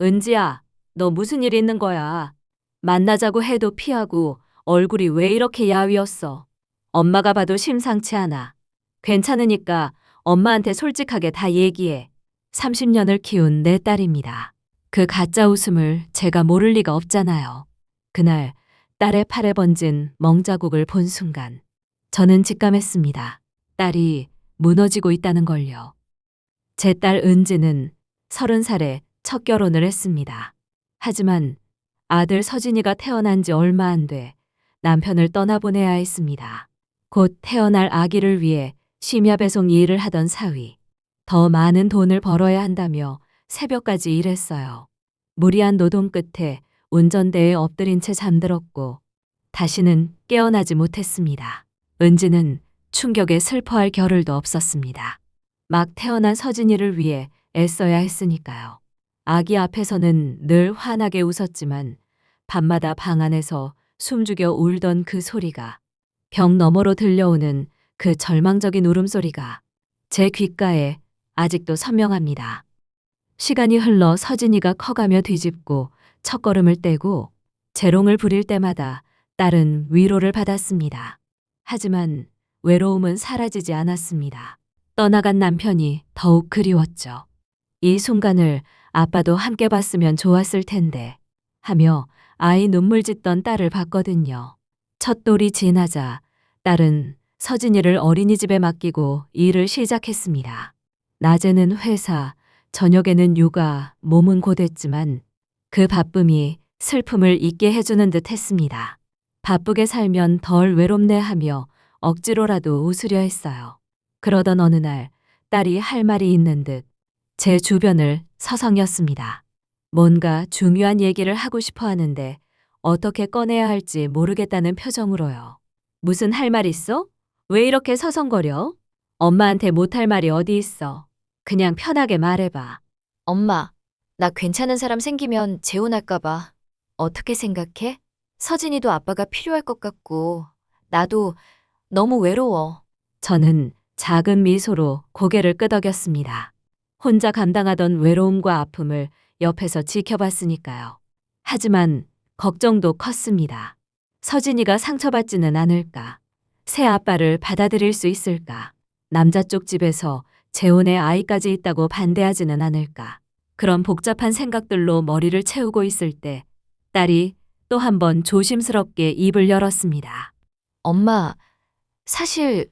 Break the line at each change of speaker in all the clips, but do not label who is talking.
은지야, 너 무슨 일 있는 거야? 만나자고 해도 피하고 얼굴이 왜 이렇게 야위었어? 엄마가 봐도 심상치 않아. 괜찮으니까 엄마한테 솔직하게 다 얘기해. 30년을 키운 내 딸입니다. 그 가짜 웃음을 제가 모를 리가 없잖아요. 그날 딸의 팔에 번진 멍자국을 본 순간 저는 직감했습니다. 딸이 무너지고 있다는 걸요. 제 딸 은지는 서른 살에 첫 결혼을 했습니다. 하지만 아들 서진이가 태어난 지 얼마 안 돼 남편을 떠나보내야 했습니다. 곧 태어날 아기를 위해 심야 배송 일을 하던 사위. 더 많은 돈을 벌어야 한다며 새벽까지 일했어요. 무리한 노동 끝에 운전대에 엎드린 채 잠들었고 다시는 깨어나지 못했습니다. 은지는 충격에 슬퍼할 겨를도 없었습니다. 막 태어난 서진이를 위해 애써야 했으니까요. 아기 앞에서는 늘 환하게 웃었지만 밤마다 방 안에서 숨죽여 울던 그 소리가 벽 너머로 들려오는 그 절망적인 울음소리가 제 귓가에 아직도 선명합니다. 시간이 흘러 서진이가 커가며 뒤집고 첫걸음을 떼고 재롱을 부릴 때마다 딸은 위로를 받았습니다. 하지만 외로움은 사라지지 않았습니다. 떠나간 남편이 더욱 그리웠죠. 이 순간을 아빠도 함께 봤으면 좋았을 텐데 하며 아이 눈물 짓던 딸을 봤거든요. 첫 돌이 지나자 딸은 서진이를 어린이집에 맡기고 일을 시작했습니다. 낮에는 회사, 저녁에는 육아, 몸은 고됐지만 그 바쁨이 슬픔을 잊게 해주는 듯 했습니다. 바쁘게 살면 덜 외롭네 하며 억지로라도 웃으려 했어요. 그러던 어느 날 딸이 할 말이 있는 듯 제 주변을 서성였습니다. 뭔가 중요한 얘기를 하고 싶어 하는데 어떻게 꺼내야 할지 모르겠다는 표정으로요. 무슨 할 말 있어? 왜 이렇게 서성거려? 엄마한테 못할 말이 어디 있어? 그냥 편하게 말해봐.
엄마, 나 괜찮은 사람 생기면 재혼할까봐. 어떻게 생각해? 서진이도 아빠가 필요할 것 같고, 나도 너무 외로워.
저는 작은 미소로 고개를 끄덕였습니다. 혼자 감당하던 외로움과 아픔을 옆에서 지켜봤으니까요. 하지만 걱정도 컸습니다. 서진이가 상처받지는 않을까? 새 아빠를 받아들일 수 있을까? 남자 쪽 집에서 재혼에 아이까지 있다고 반대하지는 않을까? 그런 복잡한 생각들로 머리를 채우고 있을 때 딸이 또 한 번 조심스럽게 입을 열었습니다.
엄마, 사실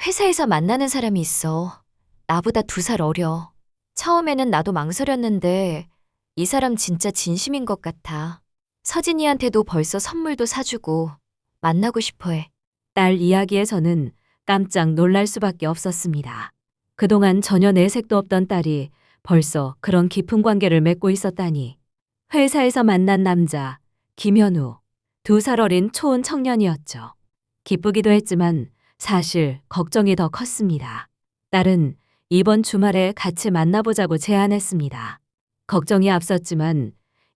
회사에서 만나는 사람이 있어. 나보다 두 살 어려. 처음에는 나도 망설였는데 이 사람 진짜 진심인 것 같아. 서진이한테도 벌써 선물도 사주고 만나고 싶어 해.
딸 이야기에서는 깜짝 놀랄 수밖에 없었습니다. 그동안 전혀 내색도 없던 딸이 벌써 그런 깊은 관계를 맺고 있었다니. 회사에서 만난 남자, 김현우, 두 살 어린 초혼 청년이었죠. 기쁘기도 했지만 사실 걱정이 더 컸습니다. 딸은 이번 주말에 같이 만나보자고 제안했습니다. 걱정이 앞섰지만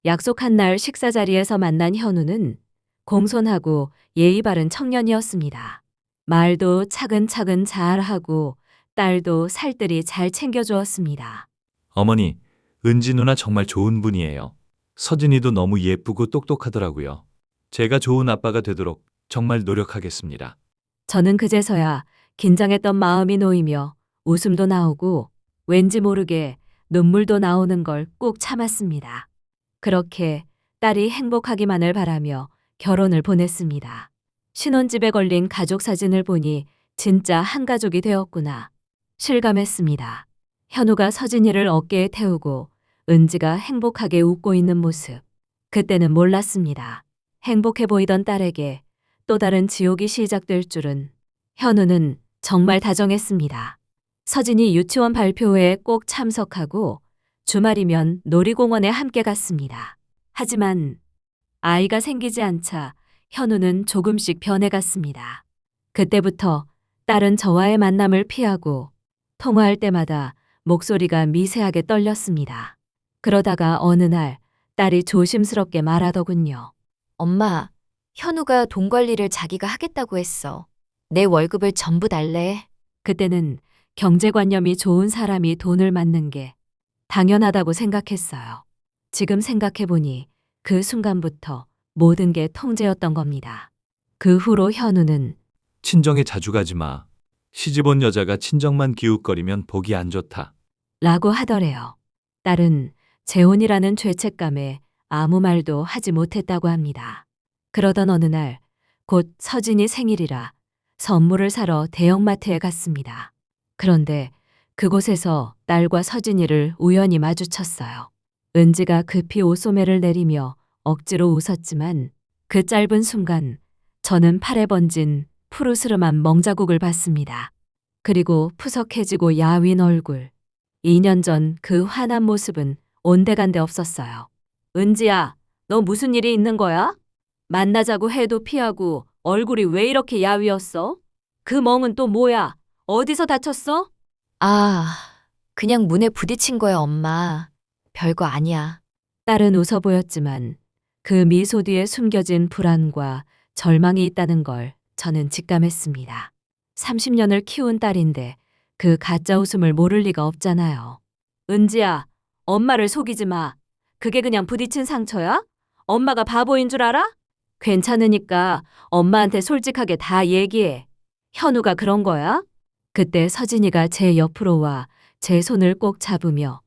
약속한 날 식사 자리에서 만난 현우는 공손하고 예의 바른 청년이었습니다. 말도 차근차근 잘하고 딸도 살뜰히 잘 챙겨주었습니다.
어머니, 은지 누나 정말 좋은 분이에요. 서진이도 너무 예쁘고 똑똑하더라고요. 제가 좋은 아빠가 되도록 정말 노력하겠습니다.
저는 그제서야 긴장했던 마음이 놓이며 웃음도 나오고 왠지 모르게 눈물도 나오는 걸꾹 참았습니다. 그렇게 딸이 행복하기만을 바라며 결혼을 보냈습니다. 신혼집에 걸린 가족 사진을 보니 진짜 한 가족이 되었구나. 실감했습니다. 현우가 서진이를 어깨에 태우고 은지가 행복하게 웃고 있는 모습. 그때는 몰랐습니다. 행복해 보이던 딸에게 또 다른 지옥이 시작될 줄은 현우는 정말 다정했습니다. 서진이 유치원 발표회에 꼭 참석하고 주말이면 놀이공원에 함께 갔습니다. 하지만 아이가 생기지 않자 현우는 조금씩 변해갔습니다. 그때부터 딸은 저와의 만남을 피하고 통화할 때마다 목소리가 미세하게 떨렸습니다. 그러다가 어느 날 딸이 조심스럽게 말하더군요.
엄마, 현우가 돈 관리를 자기가 하겠다고 했어. 내 월급을 전부 달래.
그때는 경제관념이 좋은 사람이 돈을 맡는 게 당연하다고 생각했어요. 지금 생각해보니 그 순간부터 모든 게 통제였던 겁니다. 그 후로 현우는
친정에 자주 가지 마. 시집 온 여자가 친정만 기웃거리면 보기 안 좋다.
라고 하더래요. 딸은 재혼이라는 죄책감에 아무 말도 하지 못했다고 합니다. 그러던 어느 날, 곧 서진이 생일이라 선물을 사러 대형마트에 갔습니다. 그런데 그곳에서 딸과 서진이를 우연히 마주쳤어요. 은지가 급히 옷소매를 내리며 억지로 웃었지만 그 짧은 순간 저는 팔에 번진 푸르스름한 멍자국을 봤습니다. 그리고 푸석해지고 야윈 얼굴. 2년 전 그 환한 모습은 온데간데 없었어요. 은지야, 너 무슨 일이 있는 거야? 만나자고 해도 피하고 얼굴이 왜 이렇게 야위었어? 그 멍은 또 뭐야? 어디서 다쳤어?
아, 그냥 문에 부딪힌 거야, 엄마. 별거 아니야.
딸은 웃어 보였지만 그 미소 뒤에 숨겨진 불안과 절망이 있다는 걸 저는 직감했습니다. 30년을 키운 딸인데 그 가짜 웃음을 모를 리가 없잖아요. 은지야, 엄마를 속이지 마. 그게 그냥 부딪힌 상처야? 엄마가 바보인 줄 알아? 괜찮으니까 엄마한테 솔직하게 다 얘기해. 현우가 그런 거야? 그때 서진이가 제 옆으로 와 제 손을 꼭 잡으며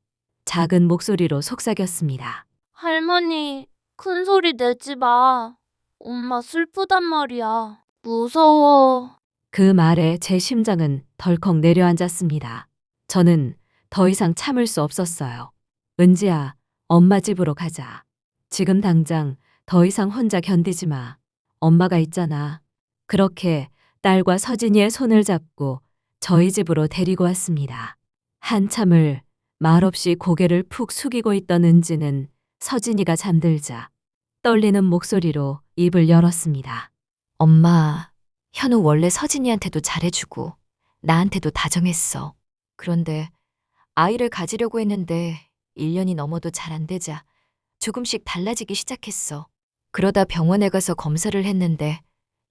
작은 목소리로 속삭였습니다.
할머니, 큰 소리 내지 마. 엄마 슬프단 말이야. 무서워.
그 말에 제 심장은 덜컥 내려앉았습니다. 저는 더 이상 참을 수 없었어요. 은지야, 엄마 집으로 가자. 지금 당장 더 이상 혼자 견디지 마. 엄마가 있잖아. 그렇게 딸과 서진이의 손을 잡고 저희 집으로 데리고 왔습니다. 한참을 말없이 고개를 푹 숙이고 있던 은지는 서진이가 잠들자 떨리는 목소리로 입을 열었습니다.
엄마, 현우 원래 서진이한테도 잘해주고 나한테도 다정했어. 그런데 아이를 가지려고 했는데 1년이 넘어도 잘 안 되자 조금씩 달라지기 시작했어. 그러다 병원에 가서 검사를 했는데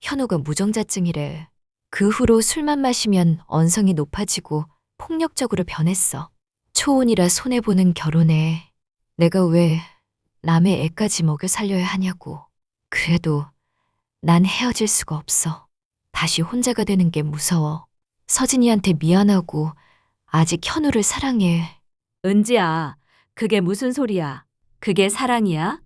현우가 무정자증이래. 그 후로 술만 마시면 언성이 높아지고 폭력적으로 변했어. 초혼이라 손해보는 결혼에 내가 왜 남의 애까지 먹여 살려야 하냐고. 그래도 난 헤어질 수가 없어. 다시 혼자가 되는 게 무서워. 서진이한테 미안하고 아직 현우를 사랑해.
은지야, 그게 무슨 소리야? 그게 사랑이야?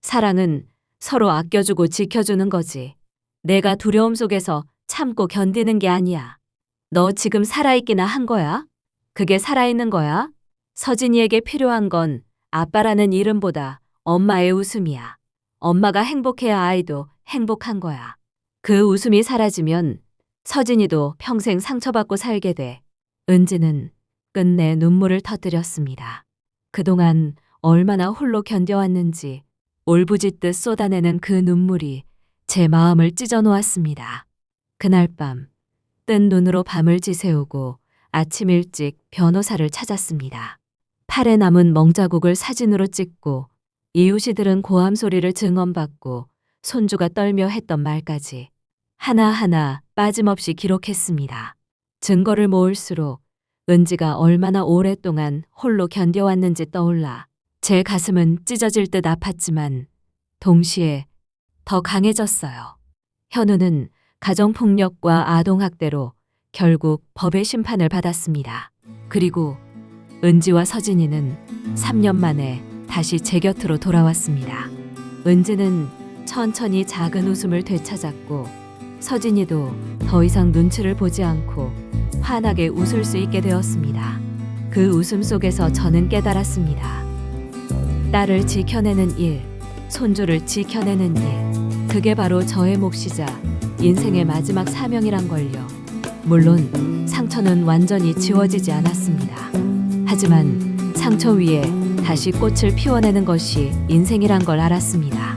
사랑은 서로 아껴주고 지켜주는 거지. 내가 두려움 속에서 참고 견디는 게 아니야. 너 지금 살아있기나 한 거야? 그게 살아있는 거야? 서진이에게 필요한 건 아빠라는 이름보다 엄마의 웃음이야. 엄마가 행복해야 아이도 행복한 거야. 그 웃음이 사라지면 서진이도 평생 상처받고 살게 돼. 은지는 끝내 눈물을 터뜨렸습니다. 그동안 얼마나 홀로 견뎌왔는지 울부짖듯 쏟아내는 그 눈물이 제 마음을 찢어 놓았습니다. 그날 밤, 뜬 눈으로 밤을 지새우고 아침 일찍 변호사를 찾았습니다. 팔에 남은 멍자국을 사진으로 찍고 이웃이 들은 고함 소리를 증언받고 손주가 떨며 했던 말까지 하나하나 빠짐없이 기록했습니다. 증거를 모을수록 은지가 얼마나 오랫동안 홀로 견뎌왔는지 떠올라 제 가슴은 찢어질 듯 아팠지만 동시에 더 강해졌어요. 현우는 가정폭력과 아동학대로 결국 법의 심판을 받았습니다. 그리고 은지와 서진이는 3년 만에 다시 제 곁으로 돌아왔습니다. 은지는 천천히 작은 웃음을 되찾았고 서진이도 더 이상 눈치를 보지 않고 환하게 웃을 수 있게 되었습니다. 그 웃음 속에서 저는 깨달았습니다. 딸을 지켜내는 일, 손주를 지켜내는 일, 그게 바로 저의 몫이자 인생의 마지막 사명이란 걸요. 물론 상처는 완전히 지워지지 않았습니다. 하지만 상처 위에 다시 꽃을 피워내는 것이 인생이란 걸 알았습니다.